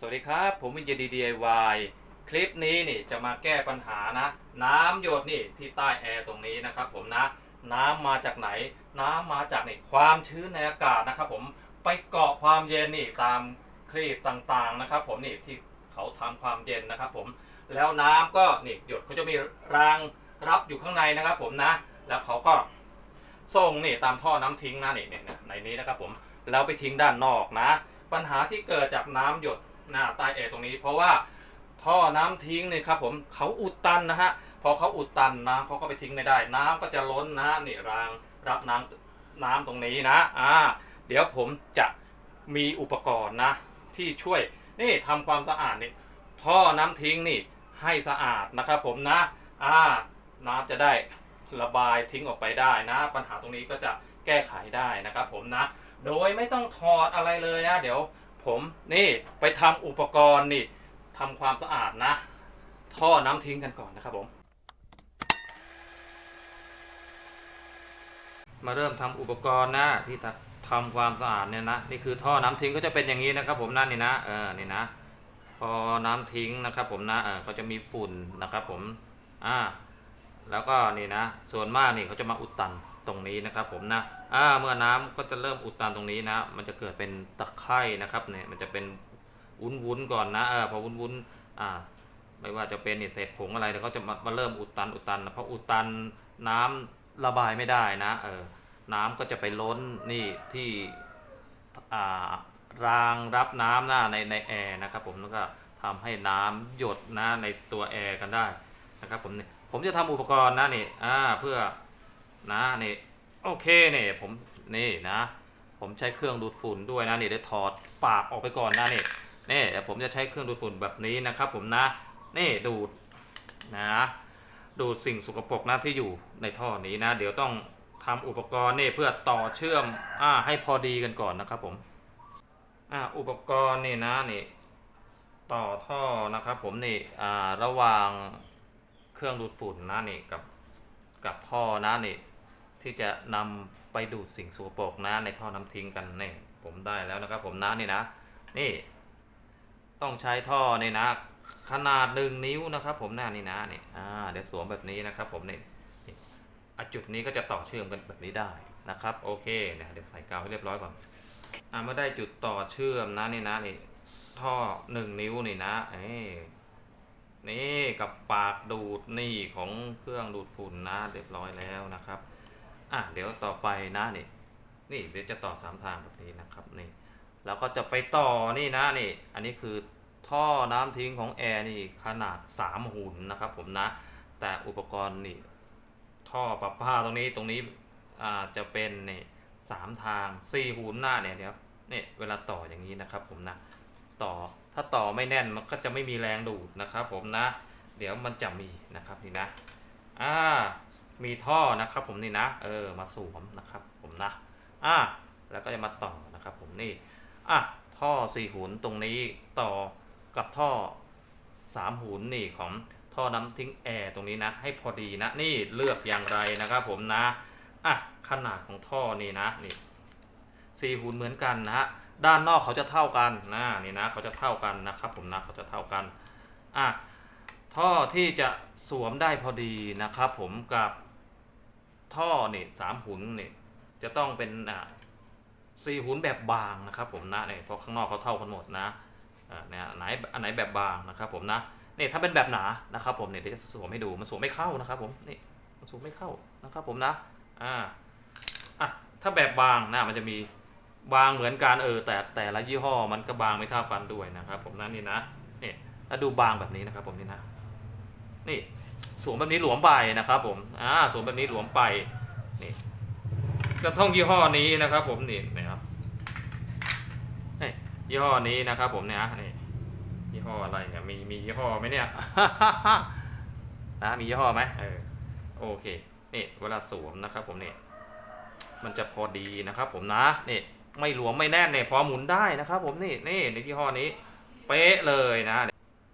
สวัสดีครับ ผมวินเจดี DIY คลิปนี้นี่จะมาแก้ปัญหานะ น้ำหยดนี่ที่ใต้แอร์ตรงนี้นะครับผมนะ น้ำมาจากไหน น้ำมาจากนี่ความชื้นในอากาศนะครับผมไปเกาะความเย็นนี่ตามคลีบต่างๆนะครับ ผมนี่ที่เขาทำความเย็นนะครับ ผมแล้วน้ำก็นี่หยดเขาจะมีรางรับอยู่ข้างในนะครับ ผมนะ แล้วเขาก็ส่งนี่ตามท่อน้ำทิ้งนะนี่เนี่ในนี้นะครับ ผมแล้วไปทิ้งด้านนอกนะ ปัญหาที่เกิดจากน้ำหยด หน้าใต้แอร์ตรงนี้ เพราะว่าท่อน้ำทิ้งเนี่ยครับผมเขาอุดตันนะฮะพอเขาอุดตันน้ำเขาก็ไปทิ้งไม่ได้ น้ำก็จะล้นนะฮะนี่รางรับน้ำน้ำตรงนี้นะอ่าเดี๋ยวผมจะมีอุปกรณ์นะ ที่ช่วยนี่ทำความสะอาดนี่ท่อน้ำทิ้งนี่ให้สะอาดนะครับผมนะอ่าน้ำจะได้ระบายทิ้งออกไปได้นะ ปัญหาตรงนี้ก็จะแก้ไขได้นะครับผมนะ โดยไม่ต้องถอดอะไรเลยนะ เดี๋ยว ผมนี่ไปทำอุปกรณ์นี่ทำความสะอาดนะ ท่อน้ำทิ้งกันก่อนนะครับผม มาเริ่มทำอุปกรณ์นะที่ทำความสะอาดเนี่ยนะนี่คือท่อน้ำทิ้งก็จะเป็นอย่างนี้นะครับผมนั่นนี่นะเออนี่นะ พอน้ำทิ้งนะครับผมนะเออเขาจะมีฝุ่นนะครับผมอ่าแล้วก็นี่นะ ส่วนมากนี่เขาจะมาอุดตัน ตรงนี้นะครับผมนะอ่าเมื่อน้ำก็จะเริ่มอุดตันตรงนี้นะ มันจะเกิดเป็นตะไคร่นะครับเนี่ยมันจะเป็นวุ้นวุ้นๆก่อนนะเออพอวุ้นวุ้นๆอ่าไม่ว่าจะเป็นเนี่ยเศษผงอะไรแล้วก็จะมามาเริ่มอุดตันอุดตันเพออุดตันน้ำระบายไม่ได้นะเออน้ำก็จะไปล้นนี่ที่อ่ารางรับน้ำนะในในแอร์นะครับผมแล้วก็ทำให้น้ำหยดนะในตัวแอร์กันได้นะครับผมเนี่ยผมจะทำอุปกรณ์นะนี่อ่าเพื่อ นะนี่โอเคเนี่ยผมนี่นะ ผมใช้เครื่องดูดฝุ่นด้วยนะนี่ได้ถอดปากออกไปก่อนนะนี่นี่เดี๋ยวผมจะใช้เครื่องดูดฝุ่นแบบนี้นะครับผมนะนี่ดูดนะดูดสิ่งสกปรกนะที่อยู่ในท่อนี้นะ เดี๋ยวต้องทำอุปกรณ์นี่เพื่อต่อเชื่อมอ่าให้พอดีกันก่อนนะครับผมอ่าอุปกรณ์นี่นะนี่ต่อท่อนะครับผมนี่อ่าระหว่างเครื่องดูดฝุ่นนะนี่กับกับท่อนะนี่ ที่จะนำไปดูดสิ่งสกปรกนะในท่อน้ำทิ้งกันนี่ผมได้แล้วนะครับผมนะนี่นะ นี่ ต้องใช้ท่อนี่นะ ขนาดหนึ่งนิ้วนะครับ ผมหน้านี่นะนี่อ่าเดี๋ยวสวมแบบนี้นะครับ ผมนี่อะจุดนี้ก็จะต่อเชื่อมกันแบบนี้ได้นะครับ โอเคเนี่ยเดี๋ยวใส่กาวให้เรียบร้อยก่อนอ่าเมื่อได้จุดต่อเชื่อมนะนี่นะนี่ท่อหนึ่งนิ้วนี่นะเอ้นี่กับปากดูดนี่ของเครื่องดูดฝุ่นนะเรียบร้อยแล้วนะครับ อะเดี๋ยวต่อไปนะนี่นี่เดี๋ยวจะต่อสามทางแบบนี้นะครับนี่แล้วก็จะไปต่อนี่นะนี่ อันนี้คือท่อน้ำทิ้งของแอร์นี่ขนาด 3 หุ่นนะครับ ผมนะ แต่อุปกรณ์นี่ท่อปรับผ้าตรงนี้ตรงนี้อ่าจะเป็นนี่สามทางสี่หุ่นหน้าเนี่ยเดี๋ยวนี่เวลาต่ออย่างนี้นะครับ ผมนะต่อถ้าต่อไม่แน่นมันก็จะไม่มีแรงดูดนะครับ ผมนะ เดี๋ยวมันจะมีนะครับนี่นะอ่า มีท่อนะครับผมนี่นะเออมาสวมนะครับผมนะอ่าแล้วก็จะมาต่อนะครับผมนี่อะท่อสี่หุนตรงนี้ต่อกับท่อสามหุนนี่ของท่อน้ำทิ้งแอร์ตรงนี้นะ ให้พอดีนะนี่เลือกอย่างไรนะครับผมนะอะขนาดของท่อนี่นะนี่สี่หุนเหมือนกันนะฮะด้านนอกเขาจะเท่ากันนะนี่นะเขาจะเท่ากันนะครับผมนะเขาจะเท่ากันอะท่อที่จะสวมได้พอดีนะครับผมกับ ท่อนี่สามหุนนี่จะต้องเป็นอะสี่หุนแบบบางนะครับผมนะเนี่ยเพราะข้างนอกเขาเท่ากันหมดนะอ่าเนี่ยไหนอันไหนแบบบางนะครับผมนะนี่ถ้าเป็นแบบหนานะครับผมเนี่ยเดี๋ยวจะสวมให้ดูมันสวมไม่เข้านะครับผมนี่มันสวมไม่เข้านะครับผมนะอ่าอะถ้าแบบบางนะมันจะมีบางเหมือนกันเออแต่แต่ละยี่ห้อมันก็บางไม่เท่ากันด้วยนะครับ ผมนะนี่นะนี่แล้วดูบางแบบนี้นะครับผมนี่นะนี่ สวมแบบนี้หลวมไปนะครับผมอ่าสวมแบบนี้หลวมไปนี่กระท่องยี่ห้อนี้นะครับ ผมนี่นะครับนี่ยี่ห้อนี้นะครับ ผมเนี่ยนี่ยี่ห้ออะไรเนี่ยมีมียี่ห้อไหมเนี่ยนะมียี่ห้อไหมเออโอเคนี่เวลาสวมนะครับ ผมเนี่ยมันจะพอดีนะครับ ผมนะนี่ไม่หลวมไม่แน่นเนี่ยพอหมุนได้นะครับ ผมนี่นี่ในยี่ห้อนี้เป๊ะเลยนะ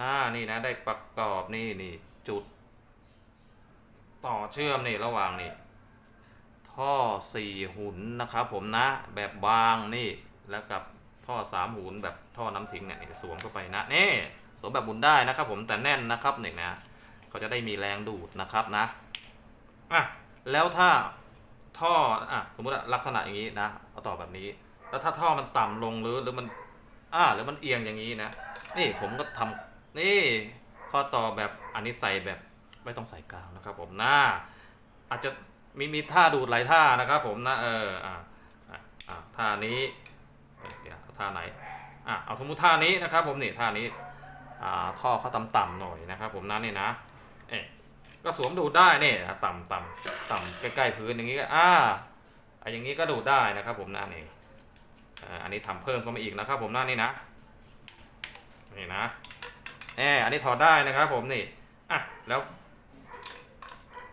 อ่านี่นะได้ประกอบนี่นี่จุด ต่อเชื่อมนี่ระหว่างนี่ท่อสี่หุ่นนะครับผมนะแบบบางนี่แล้วกับท่อสามหูนแบบท่อน้ำทิ้งเนี่ยสวมเข้าไปนะนี่สวมแบบหมุนได้นะครับผมแต่แน่นนะครับเนี่ยนะเขาจะได้มีแรงดูดนะครับนะอะแล้วถ้าท่ออะสมมติลักษณะอย่างนี้นะเอาต่อแบบนี้ แล้วถ้าท่อมันต่ำลงหรือหรือมันอ่าหรือมันเอียงอย่างนี้นะ นี่ผมก็ทำนี่ข้อต่อแบบอันนี้ใส่แบบ ไม่ต้องใส่กาวนะครับผมหนะอาจจะมีมีท่าดูดหลายท่านะครับผมนะเอออ่าอ่าท่านี้เดี๋ยวท่าไหนอะเอาสมมุติท่านี้นะครับผมนี่ท่านี้อ่าท่อเขาต่ำๆหน่อยนะครับผมนะนี่นะเอ๊ะก็สวมดูดได้นี่อะต่ำต่ำต่ำใกล้ๆพื้นอย่างนี้ก็อ่าอะอย่างนี้ก็ดูดได้นะครับผมนะนี่อ่าอันนี้ทำเพิ่มก็มาอีกนะครับผมนะนี่นะนี่นะแอบอันนี้ถอดได้นะครับผมนี่อะแล้ว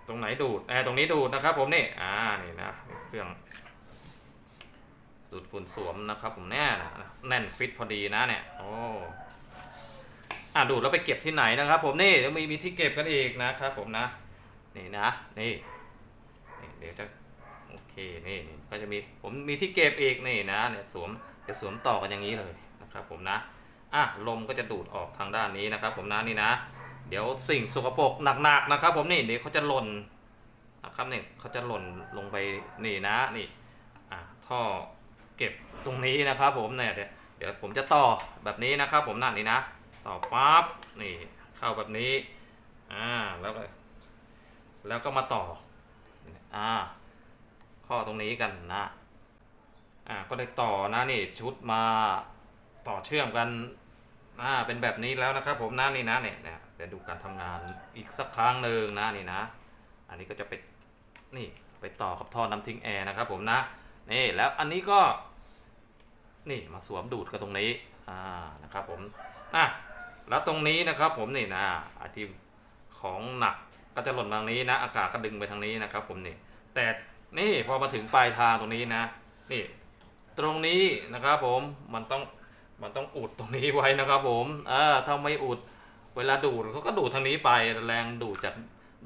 ตรงไหนดูดแอบตรงนี้ดูดนะครับ ผมนี่อ่านี่นะเครื่องดูดฝุ่นสวมนะครับ ผมแน่นะแน่นฟิตพอดีนะเนี่ยโอ้อะดูดแล้วไปเก็บที่ไหนนะครับ ผมนี่แล้วมีมีที่เก็บกันอีกนะครับ ผมนะ นี่นะนี่นี่เดี๋ยวจะโอเคนี่นี่ก็จะมีผมมีที่เก็บอีกนี่นะเนี่ยสวมจะสวมต่อกันอย่างนี้เลยนะครับ ผมนะอะลมก็จะดูดออกทางด้านนี้นะครับ ผมนะนี่นะ เดี๋ยวสิ่งสกปรกหนักๆนะครับ ผมนี่เดี๋ยวเขาจะหล่นนะครับนี่เขาจะหล่นลงไปนี่นะนี่อะท่อเก็บตรงนี้นะครับ ผมเนี่ยเดี๋ยวเดี๋ยวผมจะต่อแบบนี้นะครับ ผมนั่นนี่นะ ต่อปั๊บนี่เข้าแบบนี้อ่าแล้วแล้วก็มาต่ออ่าข้อตรงนี้กันนะอ่าก็ได้ต่อนะนี่ชุดมาต่อเชื่อมกันอ่าเป็นแบบนี้แล้วนะครับ ผมนะนี่นะเนี่ย เดี๋ยวดูการทำงานอีกสักครั้งหนึ่งนะนี่นะ อันนี้ก็จะไปนี่ไปต่อกับท่อน้ำทิ้งแอร์นะครับผมนะนี่แล้วอันนี้ก็นี่มาสวมดูดกับตรงนี้อ่านะครับผมอะแล้วตรงนี้นะครับผมนี่นะอาที่ของหนักก็จะหล่นทางนี้นะ อากาศก็ดึงไปทางนี้นะครับ ผมนี่แต่นี่พอมาถึงปลายทางตรงนี้นะ นี่ ตรงนี้นะครับผมมันต้องมันต้องอุดตรงนี้ไว้นะครับ ผมเออถ้าไม่อุด เวลาดูดเขาก็ดูดทางนี้ไปแรงดูดจาก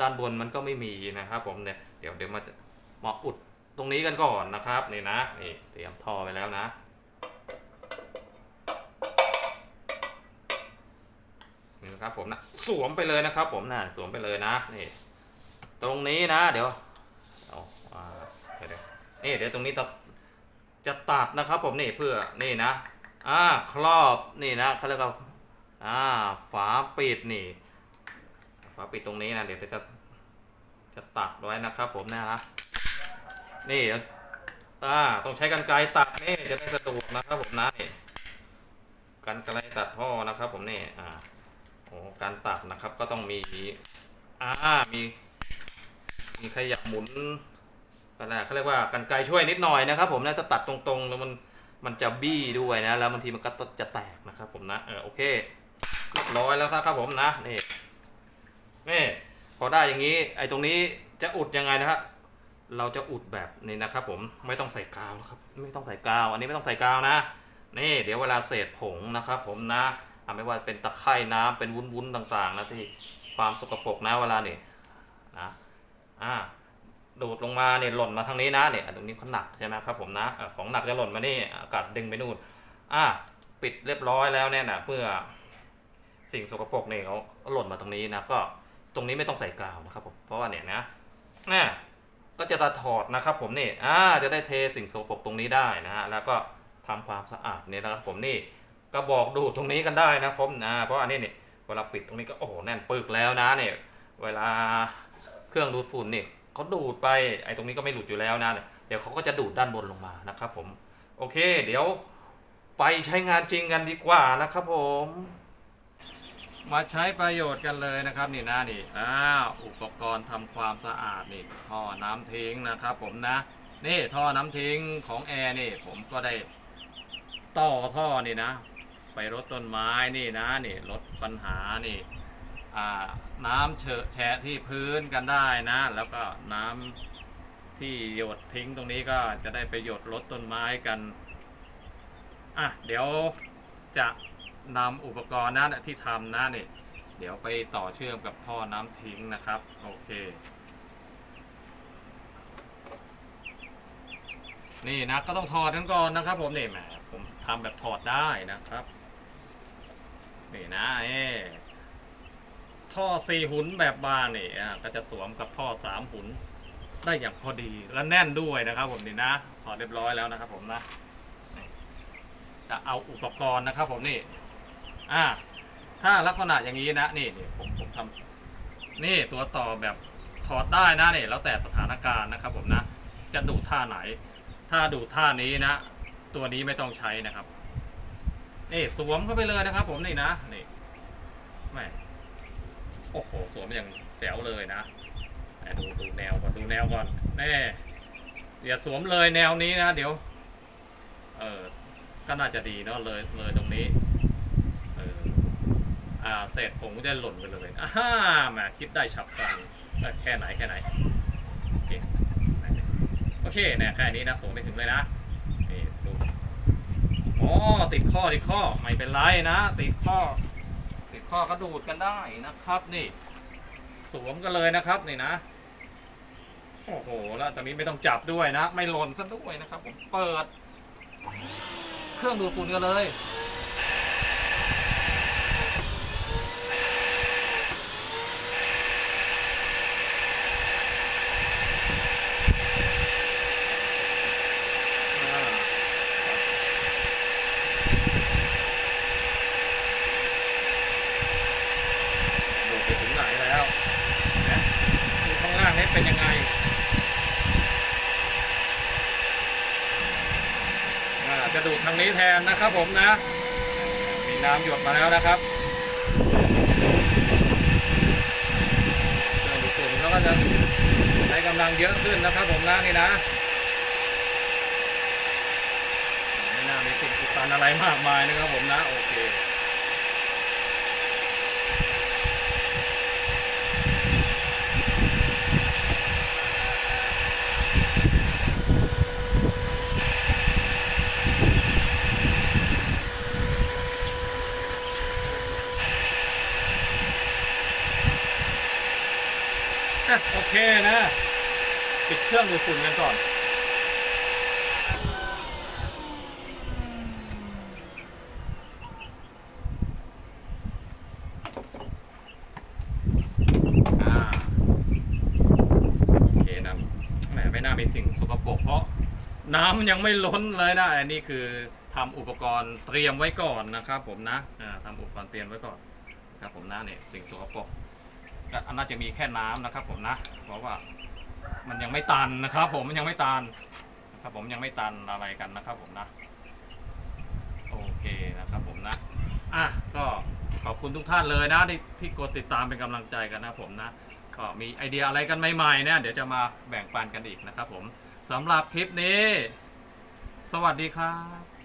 ด้านบนมันก็ไม่มีนะครับผมเนี่ยเดี๋ยวเดี๋ยวมาจะมาอุดตรงนี้กันก่อนนะครับนี่นะนี่เตรียมท่อไปแล้วนะ นี่นะครับผมนะสวมไปเลยนะครับ ผมนะสวมไปเลยนะนี่ ตรงนี้นะ เดี๋ยวเอาอ่าเดี๋ยวเดี๋ยวนี่เดี๋ยวตรงนี้จะจะตัดนะครับ ผมนี่เพื่อนี่นะอ่าครอบนี่นะเขาเรียกว่า อ่าฝาปิดนี่ ฝาปิดตรงนี้นะเดี๋ยวจะจะตัดไว้นะครับผมนะฮะนี่อ่าต้องใช้กันไกรตัดนี่จะได้สะดวกนะครับผมนะนี่กันไกรตัดท่อนะครับผมนี่อ่าโอ้การตัดนะครับก็ต้องมีอ่ามีมีขยับหมุนอะไรเขาเรียกว่ากันไกรช่วยนิดหน่อยนะครับ ผมนะจะตัดตรงๆแล้วมันมันจะบี้ด้วยนะ แล้วบางทีมันก็จะแตกนะครับผมนะเออโอเค เรียบร้อยแล้วครับผมนะนี่นี่พอได้อย่างนี้ไอ้ตรงนี้จะอุดยังไงนะครับเราจะอุดแบบนี้นะครับ ผมไม่ต้องใส่กาวนะครับ ไม่ต้องใส่กาว อันนี้ไม่ต้องใส่กาวนะนี่ เดี๋ยวเวลาเศษผงนะครับ ผมนะไม่ว่าเป็นตะไคร่น้ำเป็นวุ้นๆต่างๆนะที่ความสกปรกนะเวลานี่นะอ่าดูดลงมาเนี่ยหล่นมาทางนี้นะเนี่ยตรงนี้เขาหนักใช่ไหมครับผมนะของหนักจะหล่นมานี่อากาศดึงไปนู่นอะปิดเรียบร้อยแล้วเนี่ยนะเพื่อ สิ่งสกปรกเนี่ยเขาหล่นมาตรงนี้นะก็ตรงนี้ไม่ต้องใส่กาวนะครับผมเพราะว่าเนี่ยนะนี่ก็จะตัดถอดนะครับผมนี่อ่าจะได้เทสิ่งสกปรกตรงนี้ได้นะฮะแล้วก็ทำความสะอาดเนี่ยนะครับผมนี่ก็บอกดูดตรงนี้กันได้นะผมนะเพราะอันนี้เนี่ยเวลาปิดตรงนี้ก็โอ้โหแน่นปึกแล้วนะเนี่ยเวลาเครื่องดูดฝุ่นเนี่ยเขาดูดไปไอ้ตรงนี้ก็ไม่หลุดอยู่แล้วนะเดี๋ยวเขาก็จะดูดด้านบนลงมานะครับผมโอเค เดี๋ยวไปใช้งานจริงกันดีกว่านะครับผม มาใช้ประโยชน์กันเลยนะครับนี่นะนี่อ่าอุปกรณ์ทำความสะอาดนี่ท่อน้ำทิ้งนะครับ ผมนะนี่ท่อน้ำทิ้งของแอร์นี่ผมก็ได้ต่อท่อนี่นะ ไปรดต้นไม้นี่นะนี่ลดปัญหานี่อ่าน้ำเฉอะแฉะที่พื้นกันได้นะ แล้วก็น้ำที่หยดทิ้งตรงนี้ก็จะได้ไปหยดลดต้นไม้กันอะเดี๋ยวจะ นำอุปกรณ์นั้นที่ทำนะนี่เดี๋ยวไปต่อเชื่อมกับท่อน้ำทิ้งนะครับ โอเค นี่นะก็ต้องถอดกันก่อนนะครับ ผมนี่แหมผมทำแบบถอดได้นะครับนี่นะเอท่อสี่หุนแบบบานนี่อะก็จะสวมกับท่อสามหุน ได้อย่างพอดีและแน่นด้วยนะครับ ผมนี่นะถอดเรียบร้อยแล้วนะครับ ผมนะจะเอาอุปกรณ์นะครับ ผมนี่ อ่าถ้าลักษณะอย่างนี้นะนี่นี่ผมผมทำนี่ตัวต่อแบบถอดได้นะนี่แล้วแต่สถานการณ์นะครับผมนะ จะดูท่าไหน ถ้าดูท่านี้นะ ตัวนี้ไม่ต้องใช้นะครับนี่สวมเข้าไปเลยนะครับ ผมนี่นะนี่แม่โอ้โหสวมอย่างแจ๋วเลยนะดูดูแนวก่อนดูแนวก่อนแน่อย่าสวมเลยแนวนี้นะ เดี๋ยว เออก็น่าจะดีเนาะเลยเลยตรงนี้ เศษผมก็จะหล่นไปเลยอ่าฮ่าแหมคิดได้ฉับพลันแค่ไหนแค่ไหน โอเคโอเคเนี่ยแค่นี้นะสวมไปถึงเลยนะนี่ดูอ๋อติดข้อติดข้อไม่เป็นไรนะ ติดข้อ ติดข้อกระดูดกันได้นะครับนี่ สวมกันเลยนะครับนี่นะโอ้โหแล้วตอนนี้ไม่ต้องจับด้วยนะ ไม่หล่นซะด้วยนะครับ ผมเปิด เครื่องดูดฝุ่นกันเลย ดูดไปถึงไหนแล้วนะดูข้างล่างนี่เป็นยังไงอ่า จะดูดทางนี้แทนนะครับผมนะ มีน้ำหยดมาแล้วนะครับเครื่องดูดฝุ่นแล้วก็จะใช้กำลังเยอะขึ้นนะครับผมนะนี่นะไม่น่ามีสิ่งอุดตันอะไรมากมายนะครับผมนะโอเค อะโอเคนะ ปิดเค รื่องดูดฝุ่นกันก่อน อ่า โอเคนะแหมไม่น่ามีสิ่งสกปรกเพราะน้ำยังไม่ล้นเลยนะ อันนี้คือทำอุปกรณ์เตรียมไว้ก่อนนะครับผมนะอ่าทำอุปกรณ์เตรียมไว้ก่อนครับผมนะเนี่ยสิ่งสกปรกก็อันน่าจะมีแค่น้ำนะครับผมนะ เพราะว่า มันยังไม่ตันนะครับ ผมมันยังไม่ตันนะครับผมยังไม่ตันอะไรกันนะครับ ผมนะโอเคนะครับผมนะอะก็ขอบคุณทุกท่านเลยนะที่ที่กดติดตามเป็นกำลังใจกันนะผมนะก็มีไอเดียอะไรกันใหม่ๆเนี่ยเดี๋ยวจะมาแบ่งปันกันอีกนะครับ ผมสำหรับคลิปนี้ สวัสดีครับ